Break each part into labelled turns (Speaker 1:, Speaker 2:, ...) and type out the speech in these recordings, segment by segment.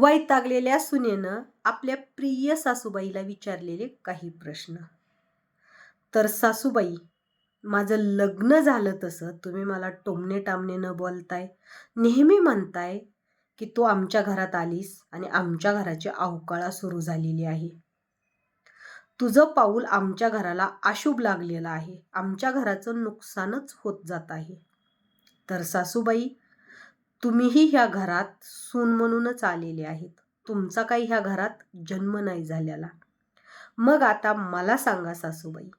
Speaker 1: वैतागलेल्या सुनेनं आपल्या प्रिय सासूबाईला विचारलेले काही प्रश्न. तर सासूबाई माझं लग्न झालं तसं तुम्ही मला टोमणे टामणे न बोलताय. नेहमी म्हणताय की तू आमच्या घरात आलीस आणि आमच्या घराची अवकाळा सुरू झालेली आहे. तुझं पाऊल आमच्या घराला अशुभ लागलेलं आहे. आमच्या घराचं नुकसानच होत जात आहे. तर सासूबाई तुम्हीही ह्या घरात सून म्हणूनच आलेले आहेत. तुमचा काही ह्या घरात जन्म नाही झालेला. मग आता मला सांगा सासूबाई.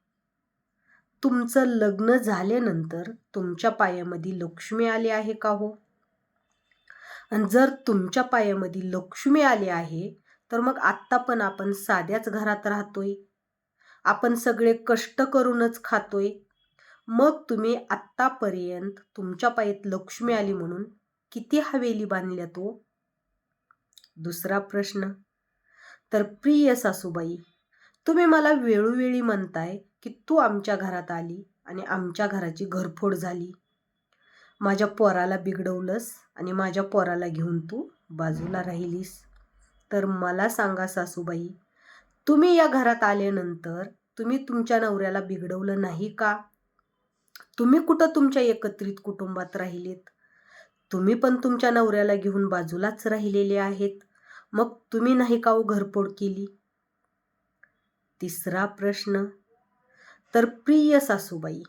Speaker 1: तुमचं लग्न झाल्यानंतर तुमच्या पायामध्ये लक्ष्मी आली आहे का हो? आणि जर तुमच्या पायामध्ये लक्ष्मी आली आहे तर मग आत्ता पण आपण साध्याच घरात राहतोय. आपण सगळे कष्ट करूनच खातोय. मग तुम्ही आत्तापर्यंत तुमच्या पायात लक्ष्मी आली म्हणून किती हवेली बांधल्या तो? दुसरा प्रश्न तर प्रिय सासूबाई तुम्ही मला वेळोवेळी म्हणताय की तू आमच्या घरात आली आणि आमच्या घराची घरफोड झाली. माझ्या पोराला बिघडवलंस आणि माझ्या पोराला घेऊन तू बाजूला राहिलीस. तर मला सांगा सासूबाई तुम्ही या घरात आल्यानंतर तुम्ही तुमच्या नवऱ्याला बिघडवलं नाही का? तुम्ही कुठं तुमच्या एकत्रित कुटुंबात राहिलेत? तुम्ही पण तुमच्या नवऱ्याला घेऊन बाजूलाच राहिलेले आहेत. मग तुम्ही नाही का हो घरपोड केली? तिसरा प्रश्न. तर प्रिय सासूबाई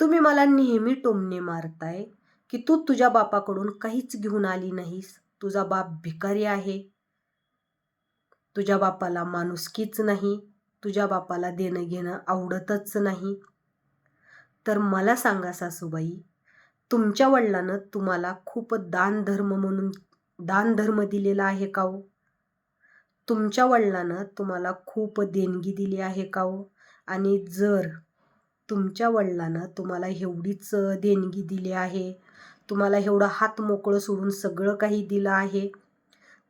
Speaker 1: तुम्ही मला नेहमी टोमणे मारताय की तू तुझ्या बापाकडून काहीच घेऊन आली नाहीस? तुझा बाप भिकारी आहे. तुझ्या बापाला माणुसकीच नाही. तुझ्या बापाला देणं घेणं आवडतच नाही. तर मला सांगा सासूबाई तुमच्या वडिलानं तुम्हाला खूप दान धर्म म्हणून दान धर्म दिलेला आहे का हो? तुमच्या वडिलानं तुम्हाला खूप देणगी दिली आहे का हो? आणि जर तुमच्या वडिलानं तुम्हाला एवढीच देणगी दिली आहे तुम्हाला एवढं हात मोकळं सोडून सगळं काही दिलं आहे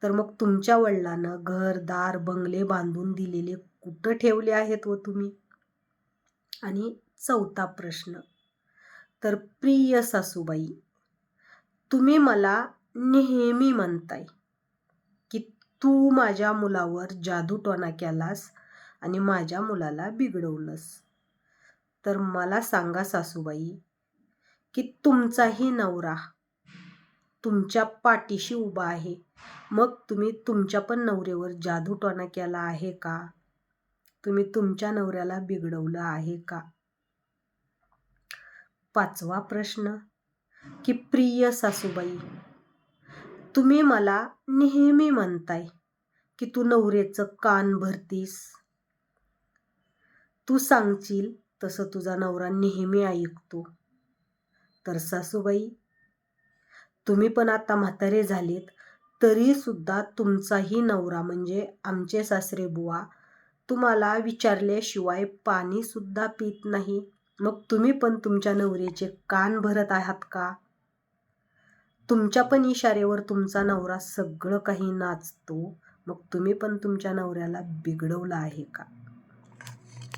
Speaker 1: तर मग तुमच्या वडिलानं घर दार बंगले बांधून दिलेले कुठं ठेवले आहेत व तुम्ही? आणि चौथा प्रश्न. तर प्रिय सासूबाई तुम्ही मला नेहमी म्हणताय की तू माझ्या मुलावर जादूटोणा केलास आणि माझ्या मुलाला बिघडवलंस. तर मला सांगा सासूबाई की तुमचाही नवरा तुमच्या पाठीशी उभा आहे. मग तुम्ही तुमच्या पण नवऱ्यावर जादूटोणा केला आहे का? तुम्ही तुमच्या नवऱ्याला बिघडवलं आहे का? पाचवा प्रश्न. की प्रिय सासूबाई तुम्ही मला नेहमी म्हणताय की तू नवऱ्याचं कान भरतीस. तू सांगशील तसं तुझा नवरा नेहमी ऐकतो. तर सासूबाई तुम्ही पण आता म्हातारे झालेत तरीसुद्धा तुमचाही नवरा म्हणजे आमचे सासरे बुवा तुम्हाला विचारल्याशिवाय पाणीसुद्धा पित नाही. मग तुम्ही पण तुमच्या नवरीचे कान भरत आहात का? तुमच्या पण इशारेवर तुमचा नवरा सगळं काही नाचतो. मग तुम्ही पण तुमच्या नवऱ्याला बिघडवलं आहे का?